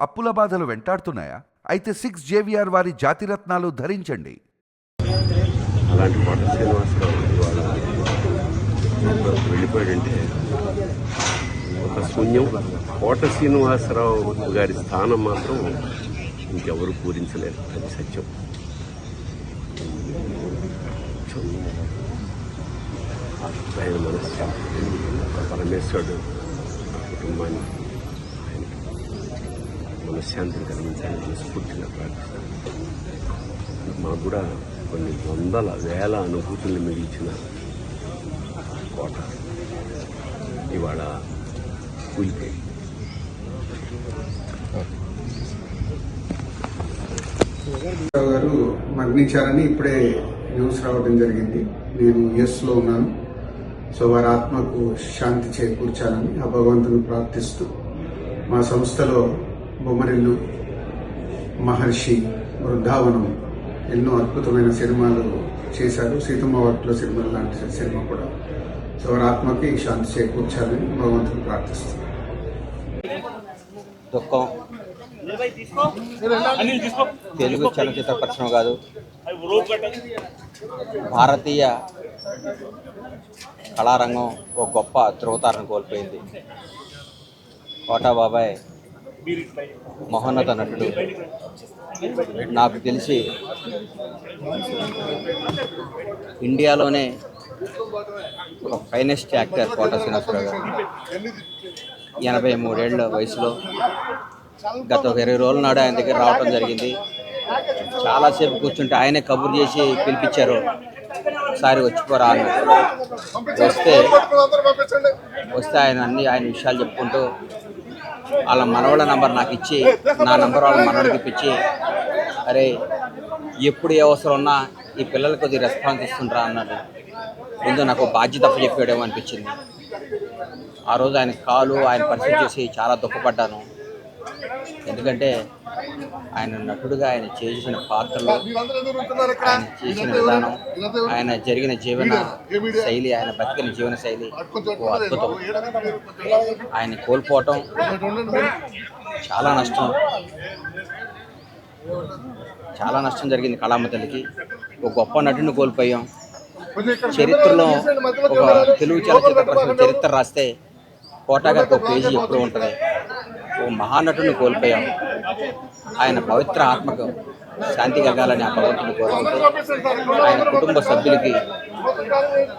అప్పుల బాధలు వెంటాడుతున్నాయా? అయితే సిక్స్ జేవిఆర్ వారి జాతిరత్నాలు ధరించండి. అలాంటి కోట శ్రీనివాసరావు వెళ్ళిపోయాడంటే ఒక శూన్యం. కోట శ్రీనివాసరావు గారి స్థానం మాత్రం ఇంకెవరు పూరించలేరు. అది సత్యం. ఆయన మనస్సు. పరమేశ్వరుడు ఆ కుటుంబాన్ని మనశ్శాంతిని కలిగించాలని మనస్ఫూర్తిగా ప్రార్థిస్తాను. మాకు కూడా కొన్ని వందల వేల అనుభూతులు మిగిల్చిన కోట ఇవాళ కూలిపోయింది. గారు మరణించారని ఇప్పుడే న్యూస్ రావడం జరిగింది. నేను ఎస్లో ఉన్నాను. సో వారి ఆత్మకు శాంతి చేకూర్చాలని ఆ భగవంతుని ప్రార్థిస్తూ మా సంస్థలో బొమ్మరిల్లు మహర్షి బృందావనం ఎన్నో అద్భుతమైన సినిమాలు చేశారు. సీతమ్మ వాటిలో సినిమాలు లాంటి సినిమా కూడా సో ఆత్మకి శాంతి చేకూర్చాలని భగవంతుని ప్రార్థిస్తున్నాను దుఃఖం. తెలుగు చలనచిత్ర పరిశ్రమ కాదు. భారతీయ కళారంగం ఒక గొప్ప ధృవతారను కోల్పోయింది. కోటా బాబాయ్ మహోన్నత నటుడు. నాకు తెలిసి ఇండియాలోనే ఒక ఫైనెస్ట్ యాక్టర్ కోట శ్రీనివాసరావు గారు. ఎనభై మూడేళ్ళ వయసులో గత ఒక ఇరవై రోజుల నాడు ఆయన దగ్గర రావటం జరిగింది. చాలాసేపు కూర్చుంటే ఆయనే కబుర్ చేసి పిలిపించారు. ఒకసారి వచ్చిపోరా అన్నారు. వస్తే వస్తే ఆయన అన్ని ఆయన విషయాలు చెప్పుకుంటూ వాళ్ళ మనవాళ్ళ నంబర్ నాకు ఇచ్చి నా నంబర్ వాళ్ళ మనవాడికి ఇప్పించి అరే ఎప్పుడు ఏ అవసరం ఉన్నా ఈ పిల్లలకు కొద్దిగా రెస్పాన్స్ ఇస్తుంటారా అన్నాడు. ముందు నాకు బాధ్యత చెప్పాడేమో అనిపించింది. ఆ రోజు ఆయన కాలు ఆయన పరిస్థితి చూసి చాలా దుఃఖపడ్డాను. ఎందుకంటే ఆయన నటుడుగా ఆయన చేసిన పాత్రలు ఆయన చేసిన విధానం ఆయన జరిగిన జీవన శైలి ఆయన బతికిన జీవన శైలి ఓ అద్భుతం. ఆయన కోల్పోవటం చాలా నష్టం. చాలా నష్టం జరిగింది కళామ తల్లికి. ఒక గొప్ప నటుని కోల్పోయాం. చరిత్రలో ఒక తెలుగు చలచిత్ర చరిత్ర రాస్తే కోటా గారికి ఒక పేజీ ఎప్పుడు ఉంటుంది. ఓ మహానటుని కోల్పోయాం. ఆయన పవిత్ర ఆత్మకు శాంతి కలగాలని ఆ భగవంతుని కోరుకుంటూ ఆయన కుటుంబ సభ్యులకి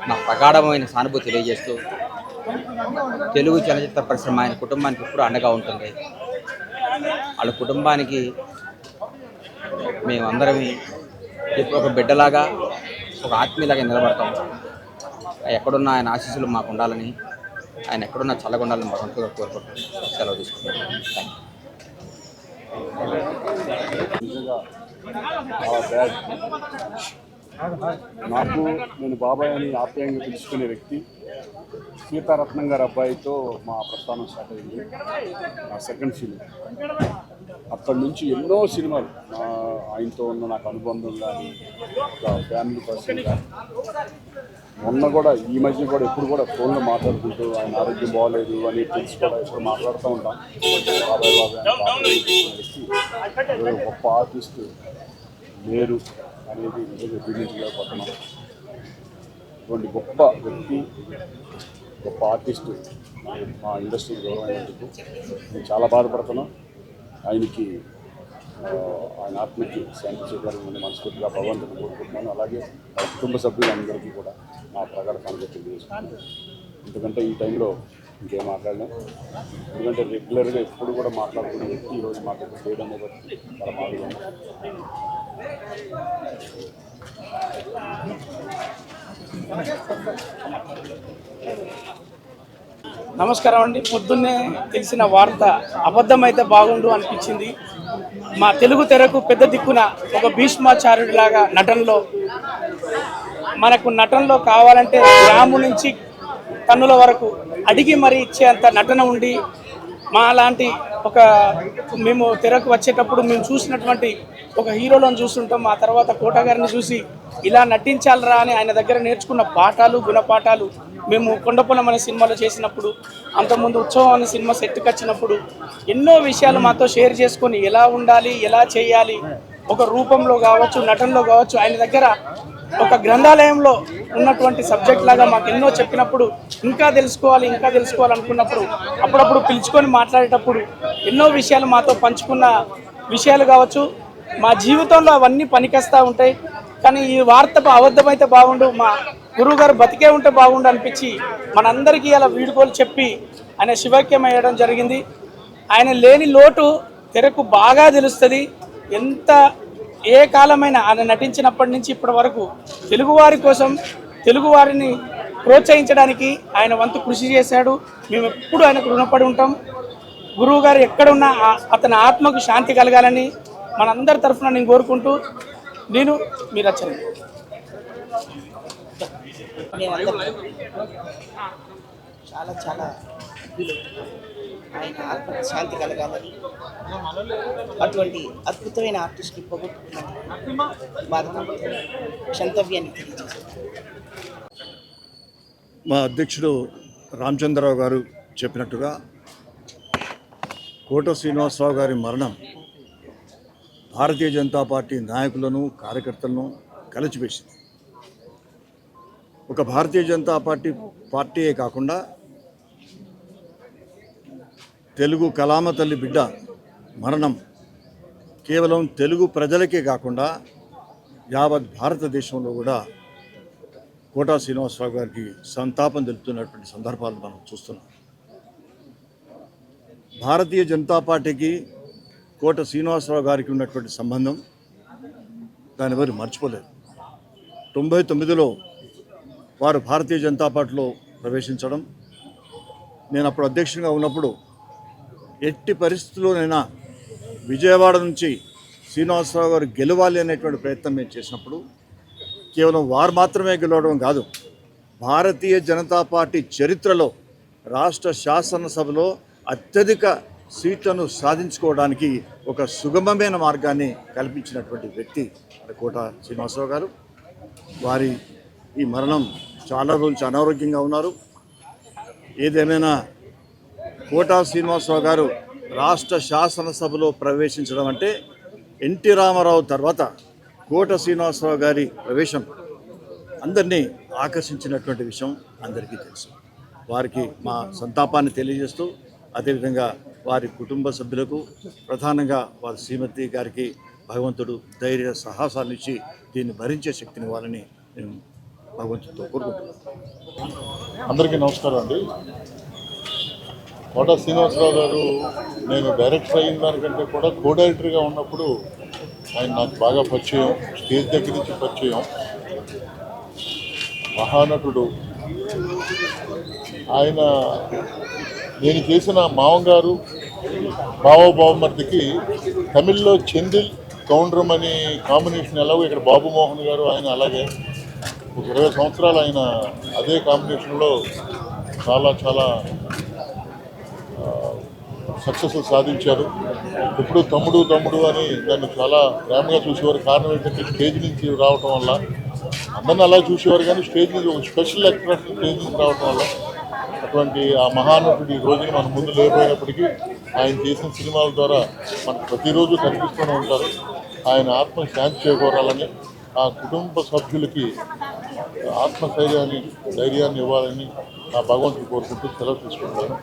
నా ప్రగాఢమైన సానుభూతి తెలియజేస్తూ తెలుగు చలచిత్ర పరిశ్రమ ఆయన కుటుంబానికి ఎప్పుడు అండగా ఉంటుంది. వాళ్ళ కుటుంబానికి మేమందరం ఒక బిడ్డలాగా ఒక ఆత్మీయలాగా నిలబడతాం. ఎక్కడున్న ఆయన ఆశీస్సులు మాకు ఉండాలని ఆయన ఎక్కడున్నా చల్లగా ఉండాలని భగవంతుగా కోరుకుంటున్నాను. సెలవు తీసుకుంటాను థ్యాంక్ యూ నాకు నేను బాబాయ్ అని ఆప్యాయంగా పిలుచుకునే వ్యక్తి సీతారత్నం గారి అబ్బాయితో మా ప్రస్థానం స్టార్ట్ అయింది. నా సెకండ్ ఫిలిం అక్కడి నుంచి ఎన్నో సినిమాలు. మా ఆయనతో ఉన్న నాకు అనుబంధం కానీ ఒక ఫ్యామిలీ పర్సన్ కానీ మొన్న కూడా ఈ మధ్య కూడా ఎప్పుడు కూడా ఫోన్లో మాట్లాడుకుంటూ ఆయన ఆరోగ్యం బాగోలేదు అని తెలిసి కూడా ఎప్పుడు మాట్లాడుతూ ఉంటాం. బాబాయ్ బాబాయ్ గొప్ప ఆర్టిస్ట్ లేరు అనేది నిజంగా పట్టణం ఇటువంటి గొప్ప వ్యక్తి గొప్ప ఆర్టిస్ట్ మా ఇండస్ట్రీ గౌరవం నేను చాలా బాధపడుతున్నాను. ఆయనకి ఆయన ఆత్మకి శాంతి చేకూరాలని మనస్ఫూర్తిగా భగవంతుని కోరుకుంటున్నాను. అలాగే ఆ కుటుంబ సభ్యులందరికీ కూడా నా ప్రగాఢ సానుభూతి ఎందుకంటే ఈ టైంలో ఇంకేం మాట్లాడలేం. ఎందుకంటే రెగ్యులర్గా ఎప్పుడు కూడా మాట్లాడుకునే వ్యక్తి ఈరోజు మాకు చేయడం బట్టి చాలా బాధగా నమస్కారం అండి. పొద్దున్నే తెలిసిన వార్త అబద్ధమైతే బాగుండు అనిపించింది. మా తెలుగు తెరకు పెద్ద దిక్కున ఒక భీష్మాచార్యుడిలాగా నటనలో మనకు నటనలో కావాలంటే గ్రాము నుంచి తన్నుల వరకు అడిగి మరి ఇచ్చేంత నటన ఉండి మా లాంటి ఒక మేము తెరకు వచ్చేటప్పుడు మేము చూసినటువంటి ఒక హీరోలను చూస్తుంటాం ఆ తర్వాత కోట గారిని చూసి ఇలా నటించాలరా అని ఆయన దగ్గర నేర్చుకున్న పాఠాలు గుణపాఠాలు మేము కొండపొలం అనే సినిమాలో చేసినప్పుడు అంతకుముందు ఉత్సవం అనే సినిమా సెట్కి వచ్చినప్పుడు ఎన్నో విషయాలు మాతో షేర్ చేసుకొని ఎలా ఉండాలి ఎలా చేయాలి ఒక రూపంలో కావచ్చు నటనలో కావచ్చు ఆయన దగ్గర ఒక గ్రంథాలయంలో ఉన్నటువంటి సబ్జెక్ట్ లాగా మాకు ఎన్నో చెప్పినప్పుడు ఇంకా తెలుసుకోవాలి ఇంకా తెలుసుకోవాలి అనుకున్నప్పుడు అప్పుడప్పుడు పిలుచుకొని మాట్లాడేటప్పుడు ఎన్నో విషయాలు మాతో పంచుకున్న విషయాలు కావచ్చు. మా జీవితంలో అవన్నీ పనికొస్తూ ఉంటాయి. కానీ ఈ వార్త అబద్ధమైతే బాగుండు మా గురువు గారు బతికే ఉంటే బాగుండు అనిపించి మనందరికీ అలా వీడుకోలు చెప్పి ఆయన శివక్యం అయ్యడం జరిగింది. ఆయన లేని లోటు తెరకు బాగా తెలుస్తుంది. ఎంత ఏ కాలమైనా ఆయన నటించినప్పటి నుంచి ఇప్పటి వరకు తెలుగువారి కోసం తెలుగువారిని ప్రోత్సహించడానికి ఆయన వంతు కృషి చేశాడు. మేము ఎప్పుడు ఆయనకు రుణపడి ఉంటాం. గురువు గారు ఎక్కడున్నా అతని ఆత్మకు శాంతి కలగాలని మనందరి తరఫున నేను కోరుకుంటూ నేను మీరు వచ్చాను చాలా చాలా ఆయన ఆత్మకు శాంతి కలగాలని అటువంటి అద్భుతమైన ఆర్టిస్ట్ని బాధపడుతూ క్షంతవ్యాన్ని మా అధ్యక్షుడు రామచంద్రరావు గారు చెప్పినట్టుగా కోట శ్రీనివాసరావు గారి మరణం భారతీయ జనతా పార్టీ నాయకులను కార్యకర్తలను కలిచివేసింది. ఒక భారతీయ జనతా పార్టీ పార్టీయే కాకుండా తెలుగు కలామ తల్లి బిడ్డ మరణం కేవలం తెలుగు ప్రజలకే కాకుండా యావత్ భారతదేశంలో కూడా కోటా శ్రీనివాసరావు గారికి సంతాపం తెలుపుతున్నటువంటి సందర్భాలు మనం చూస్తున్నాం. భారతీయ జనతా పార్టీకి కోట శ్రీనివాసరావు గారికి ఉన్నటువంటి సంబంధం దాన్ని ఎవరు మర్చిపోలేదు. తొంభై తొమ్మిదిలో వారు భారతీయ జనతా పార్టీలో ప్రవేశించడం. నేను అప్పుడు అధ్యక్షునిగా ఉన్నప్పుడు ఎట్టి పరిస్థితుల్లోనైనా విజయవాడ నుంచి శ్రీనివాసరావు గారు గెలవాలి అనేటువంటి ప్రయత్నం మేము చేసినప్పుడు కేవలం వారు మాత్రమే గెలవడం కాదు భారతీయ జనతా పార్టీ చరిత్రలో రాష్ట్ర శాసనసభలో అత్యధిక సీట్లను సాధించుకోవడానికి ఒక సుగమమైన మార్గాన్ని కల్పించినటువంటి వ్యక్తి కోట శ్రీనివాసరావు గారు. వారి ఈ మరణం చాలా రోజులు అనారోగ్యంగా ఉన్నారు. ఏదేమైనా కోటా శ్రీనివాసరావు గారు రాష్ట్ర శాసనసభలో ప్రవేశించడం అంటే ఎన్టీ రామారావు తర్వాత కోట శ్రీనివాసరావు గారి ప్రవేశం అందరినీ ఆకర్షించినటువంటి విషయం అందరికీ తెలుసు. వారికి మా సంతాపాన్ని తెలియజేస్తూ అదేవిధంగా వారి కుటుంబ సభ్యులకు ప్రధానంగా వారి శ్రీమతి గారికి భగవంతుడు ధైర్య సాహసాలు ఇచ్చి దీన్ని భరించే శక్తిని ఇవ్వాలని నేను భగవంతుడితో కోరుకుంటున్నాను అందరికీ నమస్కారం అండి. కోట శ్రీనివాసరావు గారు నేను డైరెక్టర్ అయిన దానికంటే కూడా కో డైరెక్టర్గా ఉన్నప్పుడు ఆయన నాకు బాగా పరిచయం స్టేజ్ దగ్గర నుంచి పరిచయం. మహానటుడు. ఆయన నేను చేసిన మామగారు బావబావమర్దికి తమిళ్ళో చెందిల్ కౌండ్రమ్ అనే కాంబినేషన్ ఎలాగో ఇక్కడ బాబు మోహన్ గారు ఆయన అలాగే ఒక ఇరవై సంవత్సరాలు ఆయన అదే కాంబినేషన్లో చాలా చాలా సక్సెస్ సాధించారు. ఎప్పుడు తమ్ముడు తమ్ముడు అని దాన్ని చాలా ప్రేమగా చూసేవారు. కారణం ఏంటంటే స్టేజ్ నుంచి రావటం వల్ల అందరిని అలా చూసేవారు కానీ స్టేజ్ నుంచి ఒక స్పెషల్ యాక్టర్ స్టేజ్ నుంచి రావటం వల్ల అటువంటి ఆ మహానటుడు ఈ రోజున మన ముందు లేకపోయినప్పటికీ ఆయన చేసిన సినిమాల ద్వారా మనకు ప్రతిరోజు కనిపిస్తూనే ఉంటారు. ఆయన ఆత్మ శాంతి చేకూరాలని ఆ కుటుంబ సభ్యులకి ఆత్మస్థైర్యాన్ని ధైర్యాన్ని ఇవ్వాలని నా భగవంతుడు కోరుకుంటూ సెలవు తీసుకుంటాను